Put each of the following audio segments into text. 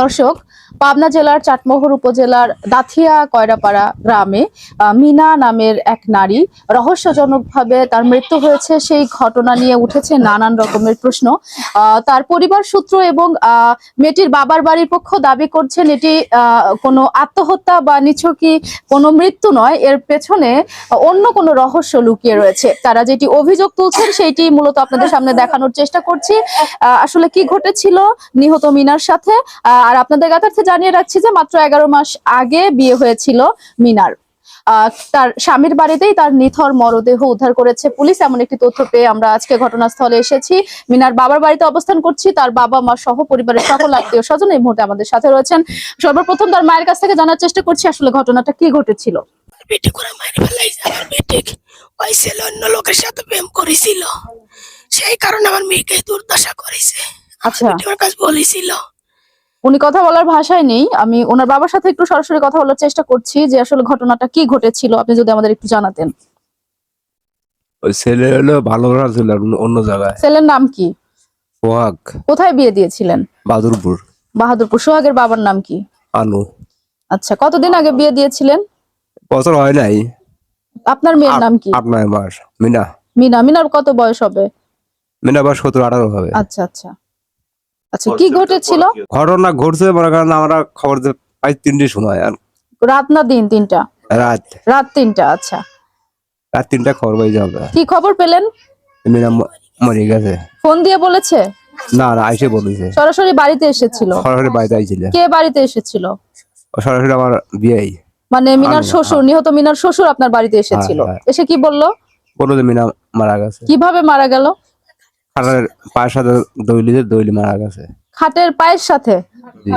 দর্শক, পাবনা জেলার চাটমোহর উপজেলার দাথিয়া কয়রাপাড়া গ্রামে মিনা নামের এক নারী রহস্যজনকভাবে তার মৃত্যু হয়েছে। সেই ঘটনা নিয়ে উঠেছে নানান রকমের প্রশ্ন। তার পরিবার সূত্র এবং মেয়েটির বাবার বাড়ির পক্ষ দাবি করছেন এটি কোনো আত্মহত্যা বা নিছকই কোনো মৃত্যু নয়। এর পেছনে অন্য কোনো রহস্য লুকিয়ে রয়েছে। তারা যেটি অভিযোগ তুলছেন সেইটি মূলত আপনাদের সামনে দেখানোর চেষ্টা করছি। আসলে কি ঘটেছিল? নিহত মিনার সাথে। আর আপনাদের কাছে জানিয়ে রাখছি যে মাত্র এগারো মাস আগে বিয়ে হয়েছিল মিনার। তার স্বামীর বাড়িতেই তার নিথর মরদেহ উদ্ধার করেছে পুলিশ। এমন একটি তথ্য পেয়ে আমরা আজকে ঘটনাস্থলে এসেছি। মিনার বাবার বাড়িতে অবস্থান করছি তার বাবা মা সহ পরিবারের সকল আত্মীয় স্বজন এই মুহূর্তে আমাদের সাথে রয়েছেন। সর্বপ্রথম তার মায়ের কাছ থেকে জানার চেষ্টা করছি আসলে ঘটনাটা কি ঘটেছিল? বেটে করে মারি ফেলাইছে আমার বেটে ওই ছেলে অন্য লোকের সাথে প্রেম করেছিল। সেই কারণে আমার মেয়েকে দুর্দশা করেছে। আচ্ছা। আমার কাছে বলেছিল উনি কথা বলার ভাষায় নেই। আমি ওনার বাবার সাথে একটু সরাসরি কথা বলার চেষ্টা করছি যে আসলে ঘটনাটা কি ঘটেছিল আপনি যদি আমাদের একটু জানাতেন। ওই ছেলে হলো ভালোবাসা ছিল অন্য- জায়গায়। ছেলের নাম কি? সোহাগ। কোথায় বিয়ে দিয়েছিলেন? বাদুরপুর বাহাদুরপুর। সোহাগের বাবার নাম কি? আনু। আচ্ছা কতদিন আগে বিয়ে দিয়েছিলেন? বছর হয় নাই। আপনার মেয়ের নাম কি? আট নয় মাস। মিনা। মিনা। মিনার কত বয়স হবে? মিনা আবার সতেরো আঠারো হবে। আচ্ছা আচ্ছা। আচ্ছা কি ঘটেছিল? ঘটনা ঘটছে মনে করেন আমরা খবর যে পাই তিনটের সময় আর রাত না দিন তিনটা? রাত। রাত তিনটা আচ্ছা। রাত তিনটা খবর পাই যাবে। কি খবর পেলেন? মিনা মরে গেছে। ফোন দিয়ে বলেছে? না না আইসে বলেছে। সরাসরি বাড়িতে এসেছিল? সরাসরি বাড়িতে আইছিল। কে বাড়িতে এসেছিল? সরাসরি আমার বিয়েই মানে মিনার শ্বশুর নিহত মিনার শ্বশুর আপনার বাড়িতে এসেছিল। হ্যাঁ। এসে কি বলল? বলল যে মিনা মারা গেছে। কীভাবে মারা গেল? খাটের পায়ের সাথে দইলি মারা গেছে। খাটের পায়ের সাথে?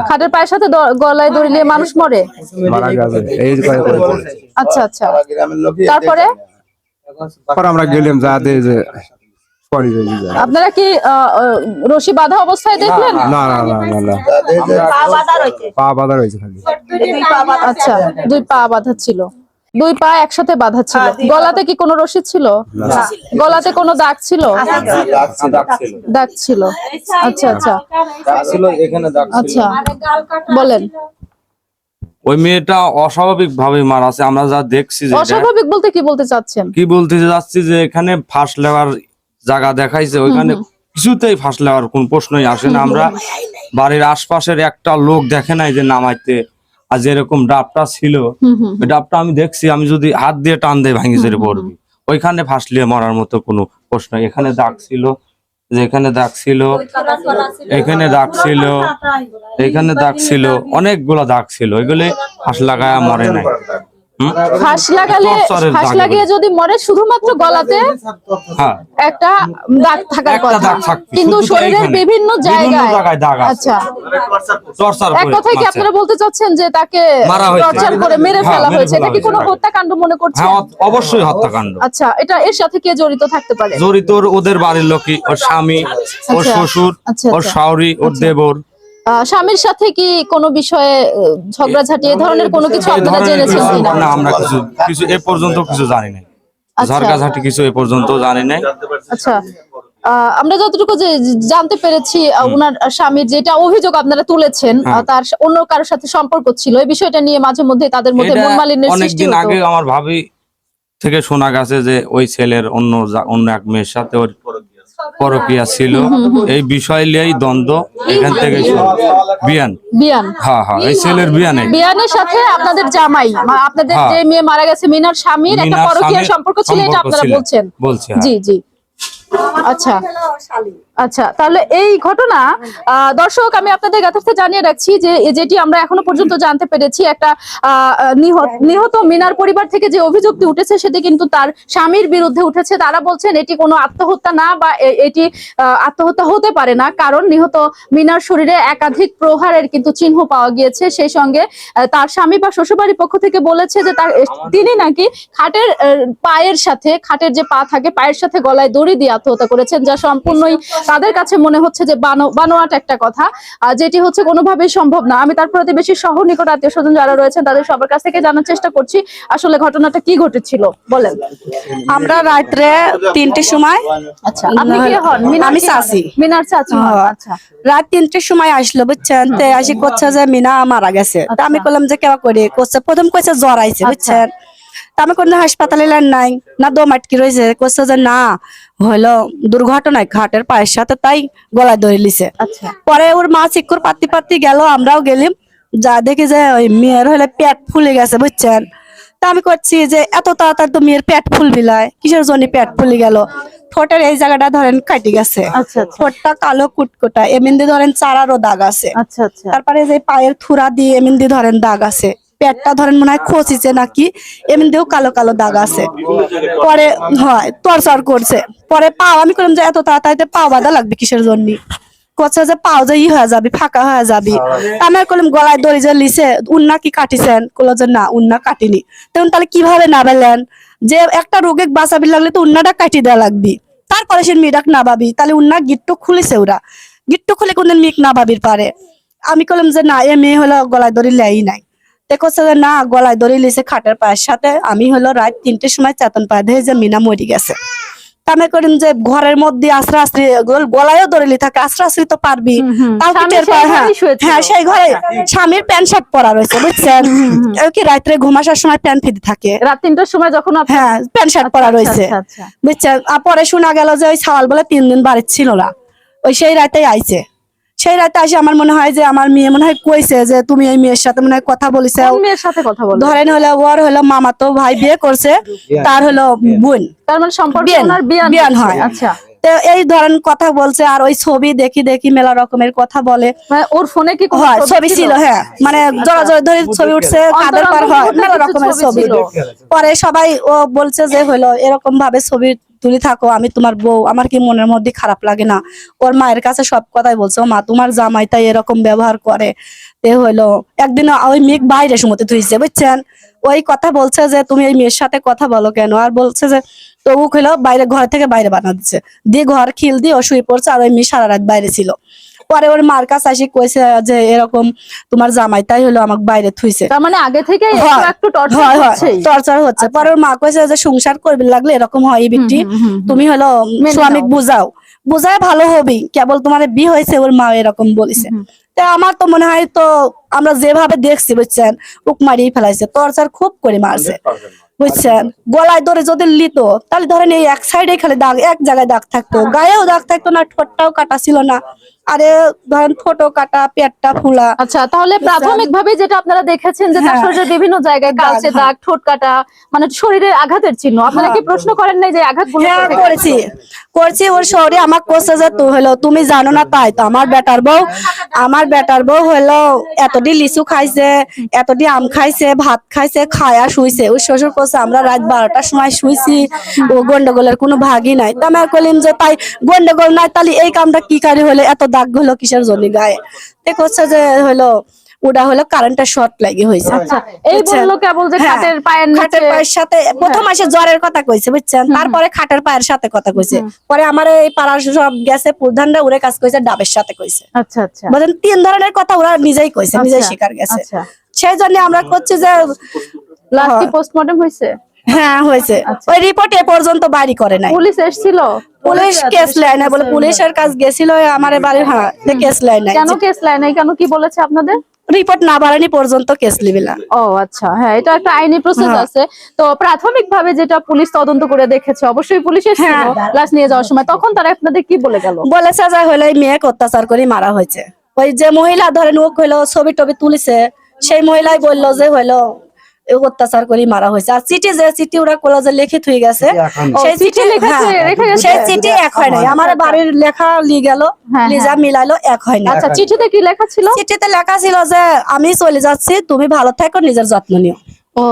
খাটের পায়ের সাথে দ- গলায় দড়ি নিয়ে মানুষ মরে? মারা গেছে। এই যে। আচ্ছা আচ্ছা। তারপরে? তারপর আমরা গেলাম যাতে যে পরে যায়। আপনারা কি রশি বাঁধা অবস্থায় দেখলেন? না না না না না পা বাঁধা রয়েছে। খালি। আচ্ছা দুই পা বাঁধা ছিল। দুই পা একসাথে বাঁধা ছিল। গলাতে কি কোনো রশি ছিল? গলাতে কোনো দাগ ছিল? দাগ ছিল। আচ্ছা আচ্ছা। আচ্ছা। বলেন। ওই মেয়েটা অস্বাভাবিক ভাবে মারা আছে। আমরা যা দেখছি যে অস্বাভাবিক বলতে কি বলতে চাচ্ছেন? কি বলতে যাচ্ছি যে এখানে ফাঁস লেওয়ার জায়গা দেখাইছে। ওইখানে কিছুতেই ফাঁস লেওয়ার কোন প্রশ্নই আসে না। আমরা বাড়ির আশপাশের একটা লোক দেখে নাই যে নামাইতে আর যেরকম ডাবটা ছিল ডাবটা আমি দেখছি আমি যদি হাত দিয়ে টান দিয়ে ভাঙি যেতে পড়বি। ওইখানে ফাঁসলিয়ে মরার মতো কোনো প্রশ্ন। এখানে দাগ ছিল যে এখানে দাগ ছিল এখানে দাগ ছিল এখানে দাগ ছিল অনেকগুলো দাগ ছিল এগুলি ফাঁস লাগায় মরে নাই? ফাঁস লাগালে ফাঁস লাগিয়ে যদি মরে শুধুমাত্র গলাতে হ্যাঁ। একটা দাগ থাকার কথা। কিন্তু শরীরের বিভিন্ন জায়গায়। আচ্ছা। এক কথায় কি আপনারা বলতে চাচ্ছেন যে তাকে টর্চার করে মেরে হ্যাঁ, ফেলা হয়েছে? এটা কি কোনো। হত্যাকাণ্ড মনে করছেন? হ্যাঁ অবশ্যই হত্যাকাণ্ড। আচ্ছা এটা এর সাথে কে জড়িত থাকতে পারে? জড়িত ওর- ওদের বাড়ির লোকই ওর স্বামী ওর আচ্ছা, শ্বশুর আচ্ছা, ওর আচ্ছা। শাওরি ওর দেবর। স্বামীর সাথে কি কোনো বিষয়ে ঝগড়াঝাটি এ ধরনের কোনো কিছু আপনারা জেনেছেন কিনা? না আমরা কিছু কিছু এ পর্যন্ত কিছু জানি নাই। আচ্ছা। ঝরকাঝাটি কিছু এ পর্যন্ত জানি নাই। আচ্ছা। আমরা যতটুকু যে জানতে পেরেছি ওনার স্বামীর যেটা অভিযোগ আপনারা তুলেছেন হ্যাঁ। তার অন্য কারোর সাথে সম্পর্ক ছিল এই বিষয়টা নিয়ে মাঝে মধ্যে তাদের মধ্যে মনমালিন্যের সৃষ্টি অনেকদিন হতো। আগে আমার ভাবি থেকে শোনা গেছে যে ওই ছেলের অন্য অন্য এক মেয়ের সাথে ওর পরকিয়া ছিল। এই বিষয় নিয়েই দ্বন্দ্ব এখান থেকে। বিয়ান। বিয়ান। হ্যাঁ হ্যাঁ এই ছেলের বিয়ানে। বিয়ানের সাথে আপনাদের জামাই আপনাদের হ্যাঁ। যে মেয়ে মারা গেছে মিনার স্বামীর একটা পরকিয়া পরকীয়া সম্পর্ক ছিল এটা আপনারা বলছেন। বলছেন হ্যাঁ। জি জি। আচ্ছা। আচ্ছা তাহলে এই ঘটনা আহ, দর্শক আমি আপনাদের কাছে জানিয়ে রাখছি যে যেটি আমরা এখনও পর্যন্ত জানতে পেরেছি একটা আহ, নিহত নিহত মিনার পরিবার থেকে যে অভিযোগটি উঠেছে সেটি কিন্তু তার স্বামীর বিরুদ্ধে উঠেছে। তারা বলছেন এটি কোনো আত্মহত্যা না বা এটি আহ, আত্মহত্যা হতে পারে না। কারণ নিহত মিনার শরীরে একাধিক প্রহারের কিন্তু চিহ্ন পাওয়া গিয়েছে। সেই সঙ্গে আহ, তার স্বামী বা শ্বশুরবাড়ির পক্ষ থেকে বলেছে যে তার তিনি নাকি খাটের আহ, পায়ের সাথে খাটের যে পা থাকে পায়ের সাথে গলায় দড়ি দিয়ে আত্মহত্যা করেছেন যা সম্পূর্ণই তাদের কাছে মনে হচ্ছে যে বানো- বানোয়াট একটা কথা। যেটি হচ্ছে কোনোভাবেই সম্ভব না। আমি তার প্রতিবেশী সহ নিকট আত্মীয় স্বজন যারা রয়েছেন তাদের সবার কাছ থেকে জানার চেষ্টা করছি আসলে ঘটনাটা কি ঘটেছিল? বলেন। আমরা রাত্রে তিনটের সময় আচ্ছা আপনি কে হন? আমি কি হন? চাচি। মিনার চাচি হ্যাঁ। আচ্ছা। রাত তিনটের সময় আসলো বুঝছেন? আসি করছে যে মিনা মারা গেছে। আমি আচ্ছা। যে কেবা করে? করছে প্রথম কইছে জ্বর আইছে বুঝছেন? তা আমি কোনো হাসপাতালে নাই না দো মাটকি রয়েছে করছে যে না হলো দুর্ঘটনায় ঘাটের পায়ের সাথে তাই গলায় ধরে লিছে। আচ্ছা। পরে ওর মা চিকুর পাতি পাতি গেল আমরাও গেলিম। যা দেখি যে ওই মেয়ের হলে পেট ফুলে গেছে বুঝছেন? তা আমি করছি যে এত তাড়াতাড়ি তো মেয়ের পেট ফুলবিলাই কিসের জন্য পেট ফুলে গেল? ঠোঁটের এই জায়গাটা ধরেন কাটি গেছে। আচ্ছা আচ্ছা। ঠোঁটটা কালো কুটকুটা এমনি ধরেন চারারও দাগ আছে। তারপরে যে পায়ের থুরা দিয়ে এমনি ধরেন দাগ আছে। পেটটা ধরেন মনে হয় খচিছে নাকি, এমনিতেও কালো কালো দাগ আছে। পরে হয়, টর্চার করছে। পরে পাও, আমি করলাম যে এত তাড়াতাড়িতে পাও বাঁধা লাগবে কিসের জন্য? করছে যে পাও যে ই হয়ে যাবি, ফাঁকা হয়ে যাবি। আমি করলাম গলায় দড়ি যে লিছে, উন্না কি কাটিছেন? করল যে না, উন্না কাটিনি। তখন তাহলে কীভাবে নাবেলেন? যে একটা রোগে বাঁচাবি লাগলে তো উন্নাটা কাটি দেওয়া লাগবি। তারপরে সে মেয়েটাকে নাবাবি। তাহলে উন্না গিট্টু খুলেছে ওরা। গিট্টু খুলে কোনদিন মিক না ভাবির পারে। আমি করলাম যে না, এ মেয়ে হলো গলায় দড়ি লেই নাই। তে যে না গলায় দড়ি লিছে খাটের পায়ের সাথে। আমি হলো রাত তিনটের সময় চেতন পায়ে দেখে যে মিনা মরি গেছে। তা আমি করিম যে ঘরের মধ্যে আশ্রা আশ্রি গলায়ও দড়িলি থাকে আশ্রা আশ্রি তো পারবি। হ্যাঁ। হ্যাঁ সেই ঘরে স্বামীর প্যান্ট শার্ট পরা রয়েছে বুঝছেন? কি রাত্রে ঘুমাসার সময় প্যান্ট ফিতে থাকে? রাত তিনটার সময় যখন হ্যাঁ প্যান্ট শার্ট পরা রয়েছে আচ্ছা আচ্ছা। বুঝছেন? আর পরে শোনা গেল যে ওই সাওয়াল বলে তিন দিন বাড়ির ছিল না। ওই সেই রাতেই আইছে। সেই রাতে আসে আমার মনে হয় যে আমার মেয়ে মনে হয় কইছে যে তুমি এই মেয়ের সাথে মনে হয় কথা বলেছে। মেয়ের সাথে কথা বলবেন ধরেন হলো ওর হলো মামা তো ভাই বিয়ে করছে তার হলো বোন। তার মানে সম্পর্কে বিয়ান। হয়। আচ্ছা। এই ধরেন কথা বলছে আর ওই ছবি দেখি দেখি মেলা রকমের কথা বলে। মানে ওর ফোনে কি হয় ছবি ছিল? হ্যাঁ। মানে জোড়া জোড়া ধরে ছবি উঠছে কাদের পার হয় মেলা রকমের ছবি পরে সবাই ও বলছে যে হলো এরকম ভাবে ছবি তুলি থাকো আমি তোমার বউ আমার কি মনের মধ্যে খারাপ লাগে না? ওর মায়ের কাছে সব কথাই বলছে মা তোমার জামাই তাই এরকম ব্যবহার করে। তে হলো একদিন ওই মেঘ বাইরে সমতে তুইছে বুঝছেন? ওই কথা বলছে যে তুমি এই মেয়ের সাথে কথা বলো কেন? আর বলছে যে তবু হলো বাইরে ঘর থেকে বাইরে বানা দিচ্ছে দিয়ে ঘর খিল দিয়ে ও শুয়ে পড়ছে আর ওই মেয়ে সারা রাত বাইরে ছিল। পরে ওর মার কাছে আসি কইছে যে এরকম তোমার জামাই তাই হলো আমাকে বাইরে থুইছে। তার মানে আগে থেকে একটু টর্চার টর্চার হচ্ছে। পরে ওর মা কইছে যে সংসার করবে লাগলে এরকম হয় বিটি। তুমি হলো স্বামী বুঝাও। বুঝায় ভালো হবি কেবল তোমার বিয়ে হয়েছে ওর মা এরকম বলিছে। তা আমার তো মনে হয় তো আমরা যেভাবে দেখছি বুঝছেন উক মারিয়ে ফেলাইছে। টর্চার খুব করে মারছে। বুঝছেন? গলায় ধরে যদি লিত তাহলে ধরেন এই এক সাইডে খালি দাগ এক জায়গায় দাগ থাকতো। গায়েও দাগ থাকতো না ঠোঁটটাও কাটা ছিল না। আরে ধরেন ঠোঁটও কাটা পেটটা ফুলা। আচ্ছা তাহলে প্রাথমিক ভাবে যেটা আপনারা দেখেছেন যে তার হ্যাঁ। শরীরের বিভিন্ন জায়গায় কালচে হ্যাঁ। দাগ ঠোঁট কাটা মানে শরীরের আঘাতের চিহ্ন। আপনারা কি প্রশ্ন করেন নাই যে আঘাত হ্যাঁ করেছি। করছি ওর শহরে আমার কোসে যে তুই হলো তুমি জানো না তাই তো। আমার বেটার বউ আমার বেটার বউ হলো এতটি লিচু খাইছে এতটি আম খাইছে ভাত খাইছে খায়া শুইছে। ওর শ্বশুর কোসে আমরা রাত বারোটার সময় শুইছি ও গন্ডগোলের কোনো ভাগই নাই। তা আমি কইলাম যে তাই গন্ডগোল নাই তাহলে এই কামটা কি কারি হলে? এত দাগ হলো কিসের জন্য গায়ে? তে করছে যে হলো ওটা হলো কারেন্টের শর্ট লাগি হয়েছে আচ্ছা এই? বলল কেবল যে হ্যাঁ, খাটের পায়ের খাটের পায়ের সাথে প্রথম আসে জ্বরের কথা কইছে বুঝছেন? তারপরে খাটের পায়ের সাথে কথা কইছে। পরে আমার এই পাড়ার সব গেছে প্রধানরা উড়ে কাজ কইছে ডাবের সাথে কইছে। আচ্ছা আচ্ছা। বুঝলেন? তিন ধরনের কথা ওরা নিজেই কইছে নিজেই আচ্ছা, স্বীকার গেছে। আচ্ছা। সেই জন্য আমরা করছি যে লাস্ট কি হ্যাঁ। পোস্টমর্টম হয়েছে? হ্যাঁ হয়েছে। আচ্ছা। ওই রিপোর্ট এ পর্যন্ত বাড়ি করে নাই। পুলিশ এসেছিল? পুলিশ কেস লেয় না বলে পুলিশের কাজ গেছিল আমার বাড়ি হ্যাঁ কেস লেয় নাই। কেন কেস লাইন নাই? কেন কি বলেছে আপনাদের? রিপোর্ট না বাড়ানি পর্যন্ত কেস লিবে না ও আচ্ছা। হ্যাঁ এটা একটা আইনি প্রসেস হ্যাঁ। আছে। তো প্রাথমিক ভাবে যেটা পুলিশ তদন্ত করে দেখেছে অবশ্যই পুলিশ এসেছিল হ্যাঁ। লাশ নিয়ে যাওয়ার সময়। তখন তারা আপনাদের কি বলে গেল? বলেছে যে হলো মেয়েকে অত্যাচার করে মারা হয়েছে। ওই যে মহিলা ধরেন ও হইল ছবি টবি তুলিছে সেই মহিলাই বলল যে হইল এ অত্যাচার করে মারা হয়েছে আর চিঠি যে চিঠি ওরা কোলা যে লিখে থুই গেছে সেই চিঠি হ্যাঁ? সেই চিঠি এক হয় নাই। আমার বাড়ির লেখা লি গেল হ্যাঁ, লিজা মিলাইলো এক হয় না আচ্ছা চিঠিতে কি লেখা ছিল? চিঠিতে লেখা ছিল যে আমি চলে যাচ্ছি তুমি ভালো থাকো নিজের যত্ন নিও। ও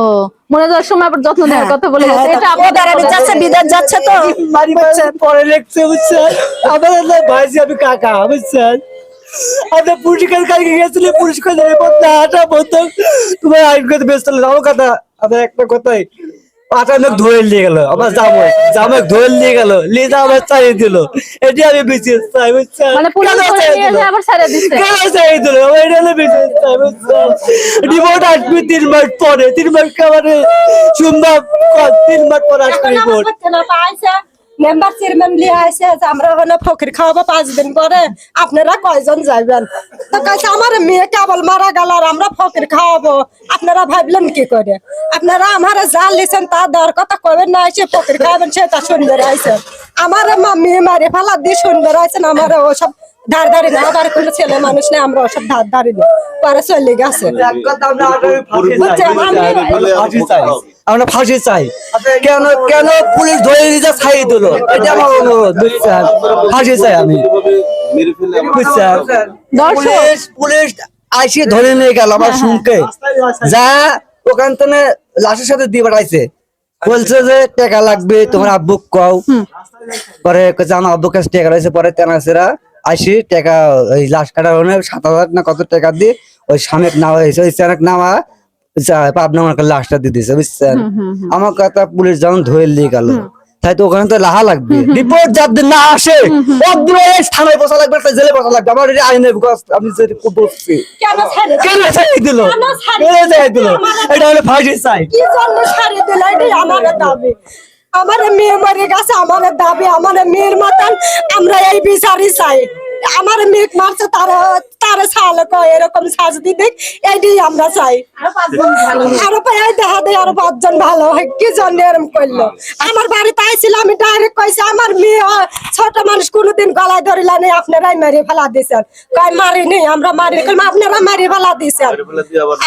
মনে যাওয়ার সময় আবার যত্ন নেওয়ার কথা বলে গেছে। হ্যাঁ, এটা আপনাদের বেড়াতে যাচ্ছে। বিদেশ যাচ্ছে তো। বাড়ি পরে লিখছে বুঝছেন? আমাদের ভাইজি আমি কাকা বুঝছেন? আমরা পুরস্কার কালকে গেছিলে? পুরস্কার দেবে না হাঁটা বলতো তোমার আইনগত ব্যস্ত হলো আমার কথা। আমার একটা কথাই আটানক ধরে নিয়ে গেল। আমার জামাই জামাই ধরে নিয়ে গেল। নিয়ে যা আমার চালিয়ে দিল। এটি আমি বিশেষ চাই বুঝছেন মানে চালিয়ে দিল? চালিয়ে আমার এটা হলো বুঝছেন রিপোর্ট আসবে তিন মাস পরে। তিন মাস খাবারে সোমবার তিন মাস পর আসবে রিপোর্ট। মেম্বার চেয়ারম্যান লিয়ে আসে যে আমরা হলো ফকির খাওয়াবো পাঁচ দিন পরে। আপনারা কয়জন যাবেন তো কাছে আমার মেয়ে কেবল মারা গেল আর আমরা ফকির খাওয়াবো। আপনারা ভাবলেন কি করে? আপনারা আমার যা লিছেন তা দেওয়ার কথা কবেন না এসে ফকির খাওয়াবেন সে তা সুন্দর আইসেন আমার মা মেয়ে মারে ফেলা দিয়ে সুন্দর আইসেন আমার ওসব ধার ধারি না আবার কোনো ছেলে মানুষ নেই আমরা ওসব ধার ধারি না। পরে চলে গেছে। আমরা ফাঁসি চাই। কেন কেন পুলিশ ধরে নিয়ে যা ছাই দিল? এটা আমার অনুরোধ বুঝছেন? ফাঁসি চাই আমি। বুঝছেন? পুলিশ পুলিশ আইসি ধরে নিয়ে গেল আমার শুনকে। যা ওখান থেকে লাশের সাথে দিয়ে বেড়াইছে বলছে যে টাকা লাগবে তোমার আব্বু কও। পরে আমার কাছে টাকা রয়েছে। পরে তেনাছেরা আইসি টাকা ওই লাশ কাটার সাত হাজার না কত টাকা দিয়ে ওই সামেক নামা হয়েছে। ওই সেনাক নামা পাবনা আমার লাশটা দিয়ে দিছে বুঝছেন? আমার কথা পুলিশ যখন ধরে নিয়ে গেল। তাই তো ওখানে তো লাহা লাগবে। রিপোর্ট যাদের না আসে থানায় বসা লাগবে একটা জেলে বসা লাগবে। আমার এটা আইনের আমি যেটা বলছি কেন ছাড়িয়ে দিল? কেন ছাড়িয়ে দিল? এটা হলো ফাঁসি চাই কি জন্য ছাড়িয়ে দিল? এটাই আমার দাবি। আমার মেয়ে মরে গেছে আমার দাবি আমার মেয়ের মতন আমরা এই বিচারই চাই। আমার মেয়ে মারছে তার তার সাল কয় এরকম শাস্তি দিক এইটাই আমরা চাই। আরও পাই দেখা দেয় আরও পাঁচজন ভালো হয় কি জন্য এরকম করল? আমার বাড়িতে আইছিল আমি ডাইরেক্ট কইছি আমার মেয়ে আহ, ছোট মানুষ কোনোদিন গলায় ধরিলা নেই আপনারাই মেরে ফেলা দিছেন। কয় মারি নেই আমরা মারি কইলাম আপনারা মারি ফেলা দিছেন।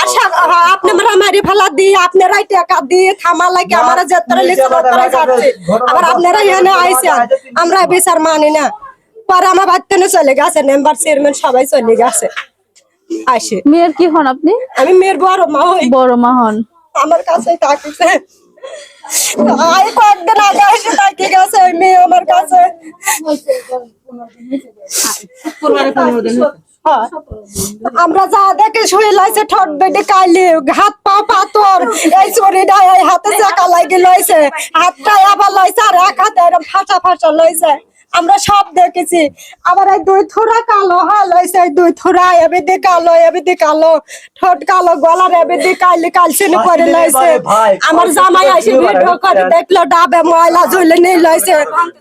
আশা হ্যাঁ, আপনারা মারি ফেলা দিয়ে আপনারাই টাকা দিয়ে থামা লাগে আমরা যাত্রা লিখে করে যাচ্ছে। আবার আপনারা এখানে আইছেন আমরা বিচার মানি না। পরে আমার বাড়িতে চলে গেছে মেম্বার চেয়ারম্যান সবাই চলে গেছে। আসে। মেয়ের কি হন আপনি? আমি মেয়ের বড় মা হই। বড় মা হন। আমার কাছে থাকিছে। আই কয়েকদিন আগে এসে থাকি গেছে ওই মেয়ে আমার কাছে। হ্যাঁ। আমরা যা দেখে শুয়ে লাইছে ঠট বেটে কালি হাত পা পাতর এই চুরিটা এই হাতে চাকা লাগি লইছে। হাতটা আবার লইছে আর এক হাতে এরকম ফাঁসা ফাঁসা লইছে। আমরা সব দেখেছি। আবার এই দুই থোড়া কালো হ্যাঁ লইছে এই দুই থোড়া এবে দি কালো এবে দি কালো। ঠোঁট কালো গলার এবে দি কালি কালসিনি করে লইছে। আমার জামাই আসে ভিডিও করে দেখল ডাবে ময়লা ঝুলে নিয়ে লইছে।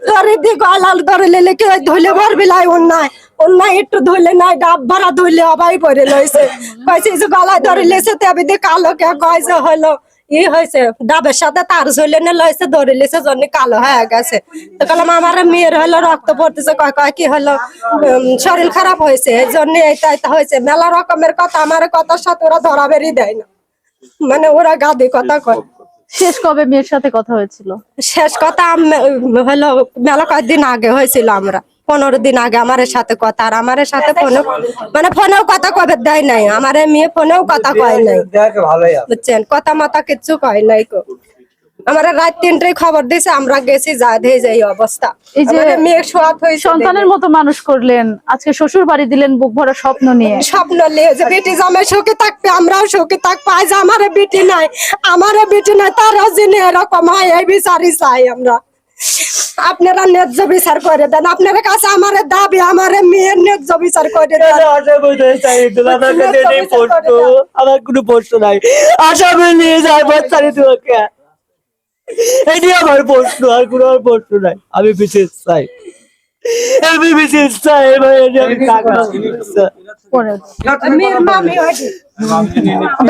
ধরে দি গলা ধরে লেলে কি ধুলে ভরবি লাই অন্যায়। অন্যায় একটু ধুলে নাই ডাব ভরা ধুলে অবাই করে লইছে। কইছে যে গলায় ধরে লেছে তেবে দি কালো কে কইছে হলো। ই হয়েছে? ডাবের সাথে তার ঝুলে নিয়ে লইছে ধরে লেছে জন্য কালো হয়ে গেছে। তো বললাম আমার মেয়ের হলো রক্ত পড়তেছে কয় কয় কি হলো শরীর খারাপ হয়েছে এই জন্য এটা হয়েছে। মেলা রকমের কথা আমার কথার সাথে ওরা ধরা বেরিয়ে দেয় না। মানে ওরা গাদি কথা কয়। শেষ কবে মেয়ের সাথে কথা হয়েছিল? শেষ কথা হলো মেলা কয়েকদিন আগে হয়েছিল আমরা। পনেরো দিন আগে আমার সাথে কথা আর আমার সাথে ফোনে মানে ফোনেও কথা কবে দেয় নাই আমার মেয়ে ফোনেও কথা কয় নাই। বুঝছেন? কথা মাথা কিচ্ছু কয় নাই কো। আমার রাত তিনটায় খবর দিয়েছে আমরা গেছি যা দিয়ে যাই অবস্থা। এই যে মেয়ে সোয়াত হয়েছে সন্তানের মতো মানুষ করলেন। আজকে শ্বশুর বাড়ি দিলেন বুক ভরা স্বপ্ন নিয়ে। স্বপ্ন নিয়ে যে বেটি জামাই সুখে থাকবে আমরাও সুখে থাকব। আজ আমার বেটি নাই আমার বেটি নাই তারও যিনি এরকম হয় এই বিচারি চাই আমরা। আপনারা ন্যায্য বিচার করে দেন। আপনার কাছে আমার দাবি আমার মেয়ের ন্যায্য বিচার করে দেন। আশা আমার কোনো প্রশ্ন নাই। আসামি নিয়ে যায় বাচ্চারি তোমাকে। এটি আমার প্রশ্ন আর কোনো প্রশ্ন নাই। আমি বিশেষ চাই। আমি বিশেষ আমি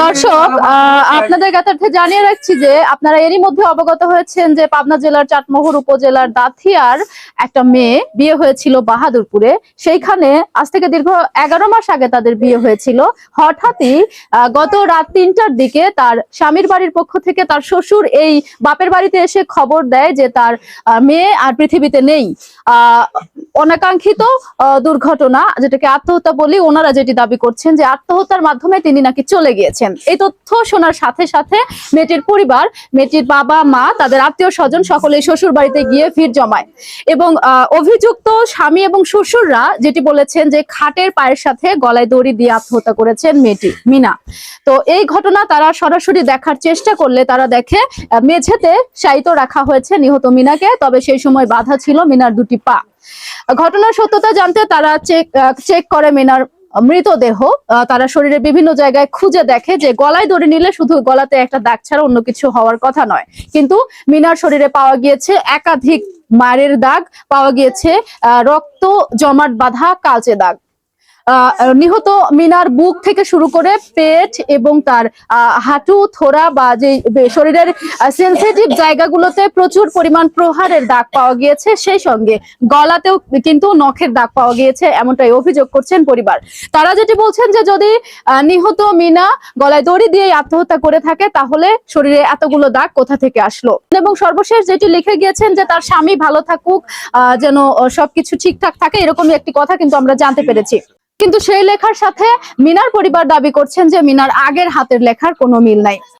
দর্শক আহ, আপনাদের কাছে জানিয়ে রাখছি যে আপনারা এরই মধ্যে অবগত হয়েছেন যে পাবনা জেলার চাটমোহর উপজেলার দাথিয়ার একটা মেয়ে বিয়ে হয়েছিল বাহাদুরপুরে। সেইখানে আজ থেকে দীর্ঘ এগারো মাস আগে তাদের বিয়ে হয়েছিল। হঠাৎই আহ, গত রাত তিনটার দিকে তার স্বামীর বাড়ির পক্ষ থেকে তার শ্বশুর এই বাপের বাড়িতে এসে খবর দেয় যে তার আহ, মেয়ে আর পৃথিবীতে নেই। আহ অনাকাঙ্ক্ষিত দুর্ঘটনা যেটাকে আত্মহত্যা বলি, ওনারা যেটি দাবি করছেন যে আত্মহত্যার মাধ্যমে তিনি নাকি চলে গিয়েছেন। এই তথ্য শোনার সাথে সাথে মেয়েটির পরিবার, মেয়েটির বাবা, মা, তাদের আত্মীয় স্বজন সকলে শ্বশুর বাড়িতে গিয়ে ভিড় জমায়। এবং অভিযুক্ত স্বামী এবং শ্বশুররা যেটি বলেছেন যে খাটের পায়ের সাথে গলায় দড়ি দিয়ে আত্মহত্যা করেছেন মেয়েটি, মিনা। তো এই ঘটনা তারা সরাসরি দেখার চেষ্টা করলে তারা দেখে মেঝেতে শায়িত রাখা হয়েছে নিহত মিনাকে, তবে সেই সময় বাধা ছিল মিনার দুটি পা। ঘটনার সত্যতা জানতে তারা চেক চেক করে মিনার মৃতদেহ। তারা শরীরের বিভিন্ন জায়গায় খুঁজে দেখে যে গলায় দড়ি নিলে শুধু গলাতে একটা দাগ ছাড়া অন্য কিছু হওয়ার কথা নয়। কিন্তু মিনার শরীরে পাওয়া গিয়েছে একাধিক মারের দাগ, পাওয়া গিয়েছে রক্ত জমাট বাঁধা কালচে দাগ। নিহত মিনার বুক থেকে শুরু করে পেট এবং তার হাঁটু, থোড়া বা যে শরীরের সেন্সিটিভ জায়গাগুলোতে প্রচুর পরিমাণ প্রহারের দাগ পাওয়া গিয়েছে। সেই সঙ্গে গলাতেও কিন্তু নখের দাগ পাওয়া গিয়েছে, এমনটাই অভিযোগ করছেন পরিবার। তারা যেটি বলছেন যে যদি নিহত মিনা গলায় দড়ি দিয়ে আত্মহত্যা করে থাকে, তাহলে শরীরে এতগুলো দাগ কোথা থেকে আসলো? এবং সর্বশেষ যেটি লিখে গিয়েছেন যে তার স্বামী ভালো থাকুক যেন সবকিছু ঠিকঠাক থাকে, এরকমই একটি কথা কিন্তু আমরা জানতে পেরেছি। কিন্তু সেই লেখার সাথে মিনার পরিবার দাবি করছেন যে মিনার আগের হাতের লেখার কোনো মিল নাই।